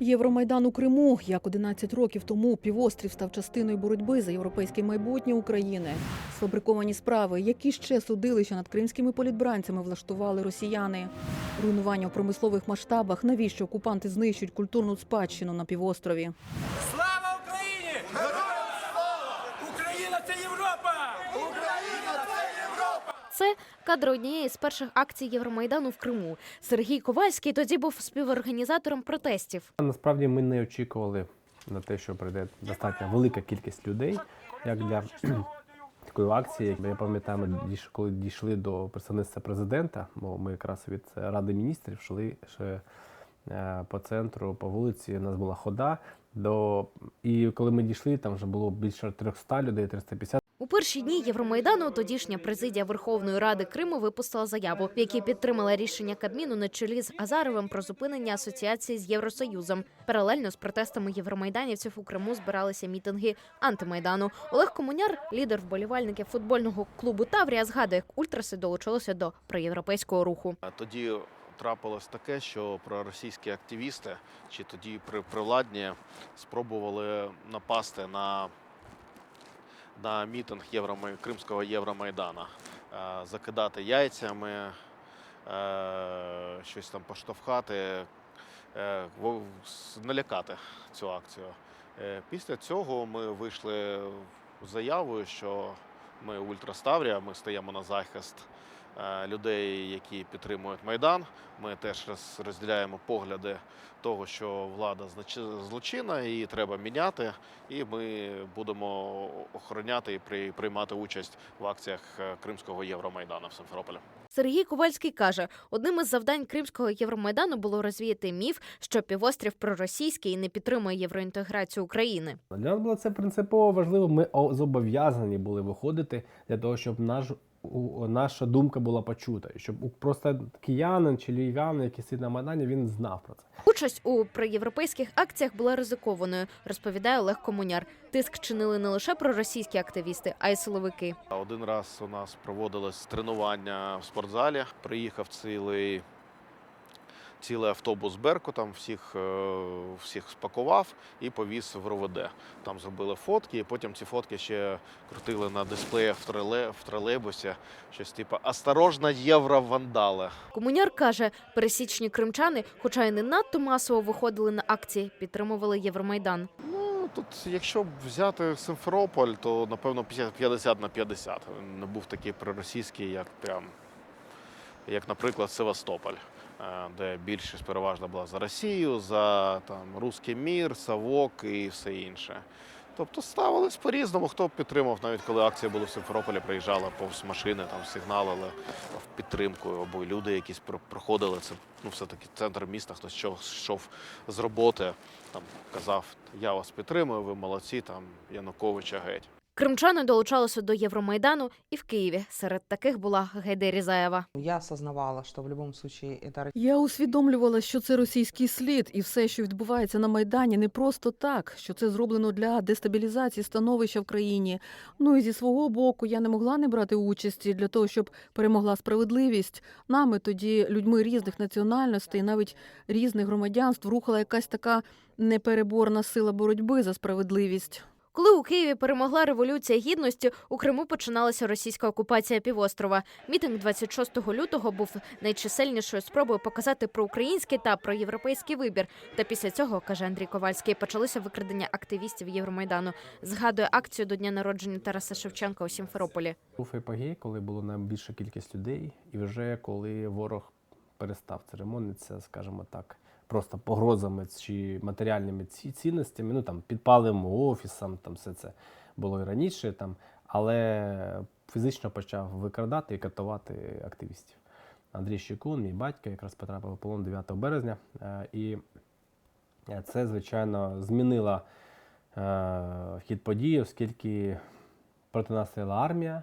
Євромайдан у Криму, як 11 років тому півострів став частиною боротьби за європейське майбутнє України. Сфабриковані справи, які ще судилища над кримськими політбранцями влаштували росіяни. Руйнування в промислових масштабах, навіщо окупанти знищують культурну спадщину на півострові. Це кадри однієї з перших акцій Євромайдану в Криму. Сергій Ковальський тоді був співорганізатором протестів. Насправді ми не очікували на те, що прийде достатньо велика кількість людей, як для такої акції. Я пам'ятаю, коли дійшли до представництва президента, бо ми якраз від Ради міністрів йшли ще е, по центру, по вулиці. У нас була хода. До... І коли ми дійшли, там вже було більше 300 людей, 350. У перші дні Євромайдану тодішня президія Верховної Ради Криму випустила заяву, в якій підтримала рішення Кабміну на чолі з Азаровим про зупинення асоціації з Євросоюзом. Паралельно з протестами євромайданівців у Криму збиралися мітинги антимайдану. Олег Комуняр, лідер вболівальників футбольного клубу Таврія, згадує, як ультраси долучилися до проєвропейського руху. А Тоді трапилось таке, що проросійські активісти чи тоді при привладні спробували напасти на, на мітинг Євромай... Кримського Євромайдана, е, закидати яйцями, е, щось там поштовхати, е, налякати цю акцію. Після цього ми вийшли заявою, що ми Ультраставрія, ми стаємо на захист людей, які підтримують Майдан. Ми теж роз- розділяємо погляди того, що влада злочинна, її треба міняти, і ми будемо охороняти і при- приймати участь в акціях е, Кримського Євромайдану в Симферополі. Сергій Ковальський каже, одним із завдань Кримського Євромайдану було розвіяти міф, що півострів проросійський і не підтримує євроінтеграцію України. Для нас було це принципово важливо. Ми о- зобов'язані були виходити для того, щоб наш, наша думка була почута, і щоб у- просто киянин чи львів'янин, який сидить на майдані, він знав про це. Участь у проєвропейських акціях була ризикованою, розповідає Олег Комуняр. Тиск чинили не лише проросійські активісти, а й силовики. Один раз у нас проводилось тренування в спортзалі. Приїхав цілий, цілий автобус Беркутом, всіх, е, всіх спакував і повіз в РОВД. Там зробили фотки, і потім ці фотки ще крутили на дисплеях в, троле, в тролейбусі. Щось типу «Осторожно, євровандали». Комуняр каже, пересічні кримчани, хоча й не надто масово виходили на акції, підтримували Євромайдан. Ну, тут, якщо б взяти Симферополь, то напевно 50 50 на 50. Він Не був такий проросійський, як прям, як, наприклад, Севастополь, де більшість переважно була за Росію, за там Руський мір, Савок і все інше. Тобто ставились по-різному, хто підтримав, навіть коли акція була в Симферополі, приїжджала повз машини, там сигналили в підтримку, або люди якісь проходили. Це ну, все-таки центр міста, хтось йшов з роботи, там казав, я вас підтримую, ви молодці, там Януковича геть. Кримчани долучалися до Євромайдану і в Києві. Серед таких була Гайде Різаєва. Я осознавала, что в любом случае это Я усвідомлювала, що це російський слід, і все, що відбувається на майдані, не просто так, що це зроблено для дестабілізації становища в країні. Ну і зі свого боку я не могла не брати участі для того, щоб перемогла справедливість. Нами тоді людьми різних національностей, навіть різних громадянств, рухала якась така непереборна сила боротьби за справедливість. Коли у Києві перемогла революція гідності, у Криму починалася російська окупація півострова. Мітинг 26 лютого був найчисельнішою спробою показати проукраїнський та проєвропейський вибір. Та після цього, каже Андрій Ковальський, почалося викрадення активістів Євромайдану. Згадує акцію до дня народження Тараса Шевченка у Сімферополі. Був епогей, коли було найбільша кількість людей, і вже коли ворог перестав церемонитися, скажімо так, просто погрозами чи матеріальними ці- цінностями, ну там підпалим офісам, там все це було і раніше, там, але фізично почав викрадати і катувати активістів. Андрій Щекун, мій батько, якраз потрапив у полон 9 березня. е, І це, звичайно, змінило е, хід подій, оскільки проти нас стояла армія,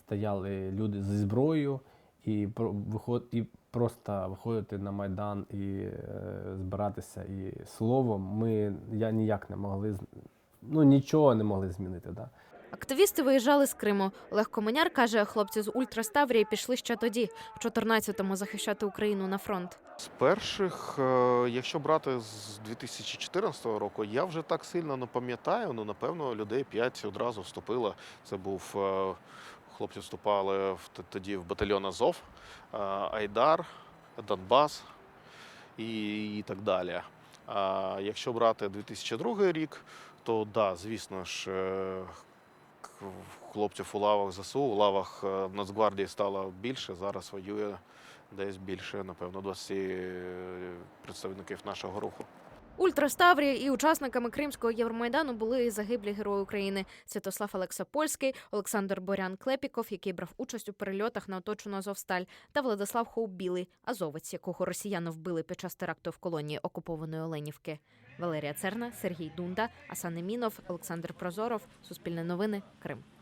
стояли люди зі зброєю, і, про- виход, і просто виходити на Майдан і е, збиратися і словом ми я ніяк не могли з- ну, нічого не могли змінити. Да? Активісти виїжджали з Криму. Олег Коменяр каже, хлопці з Ультраставрії пішли ще тоді, в 14-му захищати Україну на фронт. З перших, е, якщо брати з 2014 року, я вже так сильно не пам'ятаю. Ну, напевно, людей 5 одразу вступило. Це був е, хлопці вступали в, тоді в батальйон Азов, е, Айдар, Донбас і, і так далі. А якщо брати 2002 рік, то да, звісно ж, е, хлопців у лавах ЗСУ, у лавах е, Нацгвардії стало більше. Зараз воює десь більше, напевно, 20 представників нашого руху. Ультраставрії і учасниками Кримського Євромайдану були і загиблі герої України Святослав Олексопольський, Олександр Борян Клепіков, який брав участь у перельотах на оточену Азовсталь, та Владислав Хоубілий, азовець, якого росіяни вбили під час теракту в колонії окупованої Оленівки. Валерія Церна, Сергій Дунда, Асан Немінов, Олександр Прозоров. Суспільне новини. Крим.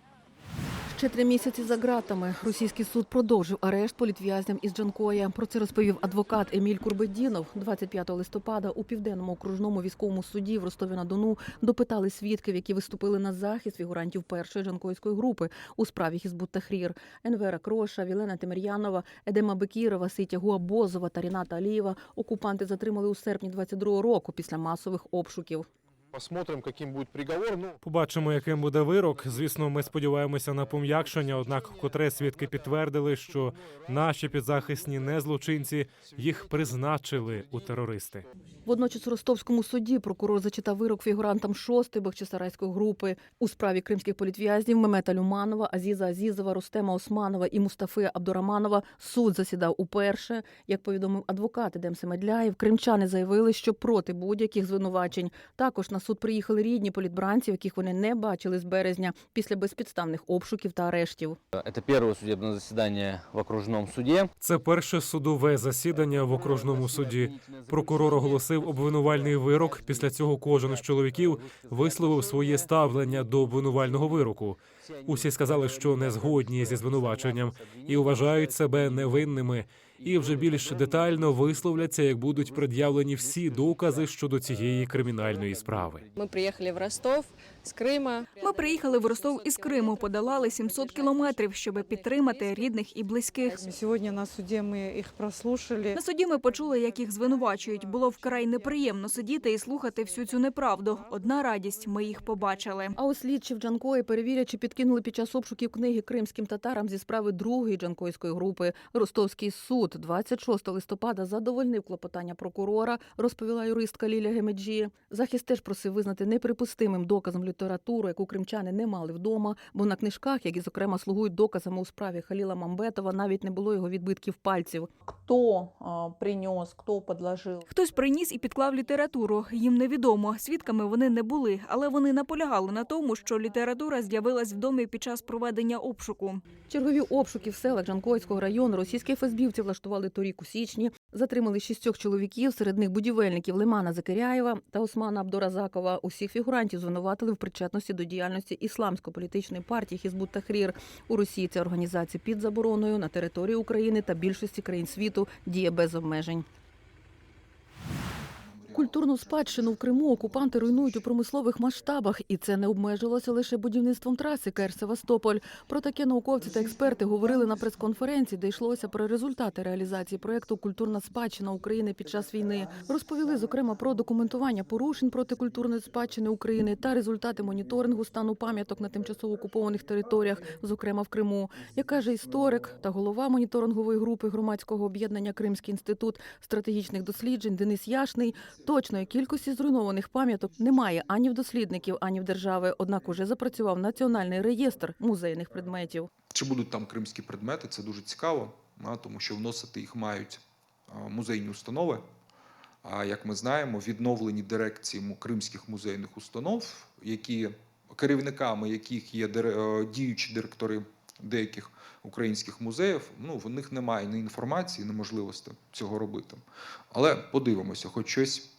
Ще три місяці за ґратами. Російський суд продовжив арешт політв'язням із Джанкоя. Про це розповів адвокат Еміль Курбедінов. 25 листопада у південному окружному військовому суді в Ростові на Дону допитали свідків, які виступили на захист фігурантів першої джанкойської групи у справі Хізбут Тахрір. Енвера Кроша, Вілена Темір'янова, Едема Бекірова, Ситя Гуабозова та Ріната Алієва окупанти затримали у серпні 22-го року після масових обшуків. Посмотрим, каким будет приговор. Ну, Побачимо, яким буде вирок. Звісно, ми сподіваємося на пом'якшення. Однак, вкотре свідки підтвердили, що наші підзахисні не злочинці їх призначили у терористи. Водночас у ростовському суді прокурор зачитав вирок фігурантам шостої Бахчисарайської групи у справі кримських політв'язнів Мемета Люманова, Азіза Азізова, Рустема Османова і Мустафи Абдураманова. Суд засідав уперше. Як повідомив адвокат Едем Семедляєв, кримчани заявили, що проти будь-яких звинувачень. Також на суд приїхали рідні політбранців, яких вони не бачили з березня після безпідставних обшуків та арештів. Это первое судебное заседание в окружном суде. Це перше судове засідання в окружному суді. Прокурор оголосив обвинувальний вирок. Після цього кожен з чоловіків висловив своє ставлення до обвинувального вироку. Усі сказали, що не згодні зі звинуваченням і вважають себе невинними. І вже більш детально висловляться, як будуть пред'явлені всі докази щодо цієї кримінальної справи. Ми приїхали в Ростов з Крима. Ми приїхали в Ростов із Криму, подолали 700 кілометрів, щоб підтримати рідних і близьких. Сегодня на суде мы их прослушали. На суді ми почули, як їх звинувачують. Було вкрай неприємно сидіти і слухати всю цю неправду. Одна радість, ми їх побачили. А ось слідчі в Джанкої перевірять, чи підкинули під час обшуків книги кримським татарам зі справи другої джанкойської групи. Ростовський суд 26 листопада задовольнив клопотання прокурора, розповіла юристка Ліля Гемеджі. Захист теж просив визнати неприпустимим доказом літературу, яку кримчани не мали вдома, бо на книжках, які зокрема слугують доказами у справі Халіла Мамбетова, навіть не було його відбитків пальців. Хто а, принес, хто подложив. Хтось приніс і підклав літературу. Їм невідомо. Свідками вони не були, але вони наполягали на тому, що література з'явилась в домі під час проведення обшуку. Чергові обшуки в селах Жанкойського району російські ФСБівці влаштували торік у січні. Затримали шістьох чоловіків, серед них будівельників Лимана Закиряєва та Османа Абдуразакова. Усіх фігурантів звинуватили в причетності до діяльності ісламсько-політичної партії Хізбут Тахрір. У Росії ця організація під забороною на території України та більшості країн світу діє без обмежень. Культурну спадщину в Криму окупанти руйнують у промислових масштабах, і це не обмежилося лише будівництвом траси Кер-Севастополь. Про таке науковці та експерти говорили на прес-конференції, де йшлося про результати реалізації проєкту Культурна спадщина України під час війни. Розповіли зокрема про документування порушень проти культурної спадщини України та результати моніторингу стану пам'яток на тимчасово окупованих територіях, зокрема в Криму. Як каже історик та голова моніторингової групи громадського об'єднання Кримський інститут стратегічних досліджень Денис Яшний, точної кількості зруйнованих пам'яток немає ані в дослідників, ані в держави. Однак уже запрацював національний реєстр музейних предметів. Чи будуть там кримські предмети? Це дуже цікаво, тому що вносити їх мають музейні установи. А як ми знаємо, відновлені дирекції кримських музейних установ, які керівниками яких є е, діючі директори деяких українських музеїв, ну в них немає ні інформації, ні можливості цього робити. Але подивимося, хоч щось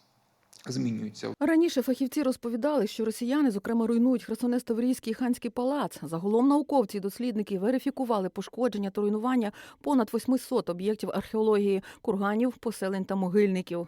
змінюється. Раніше фахівці розповідали, що росіяни, зокрема, руйнують Херсонес-Таврійський і Ханський палац. Загалом науковці і дослідники верифікували пошкодження та руйнування понад 800 об'єктів археології, курганів, поселень та могильників.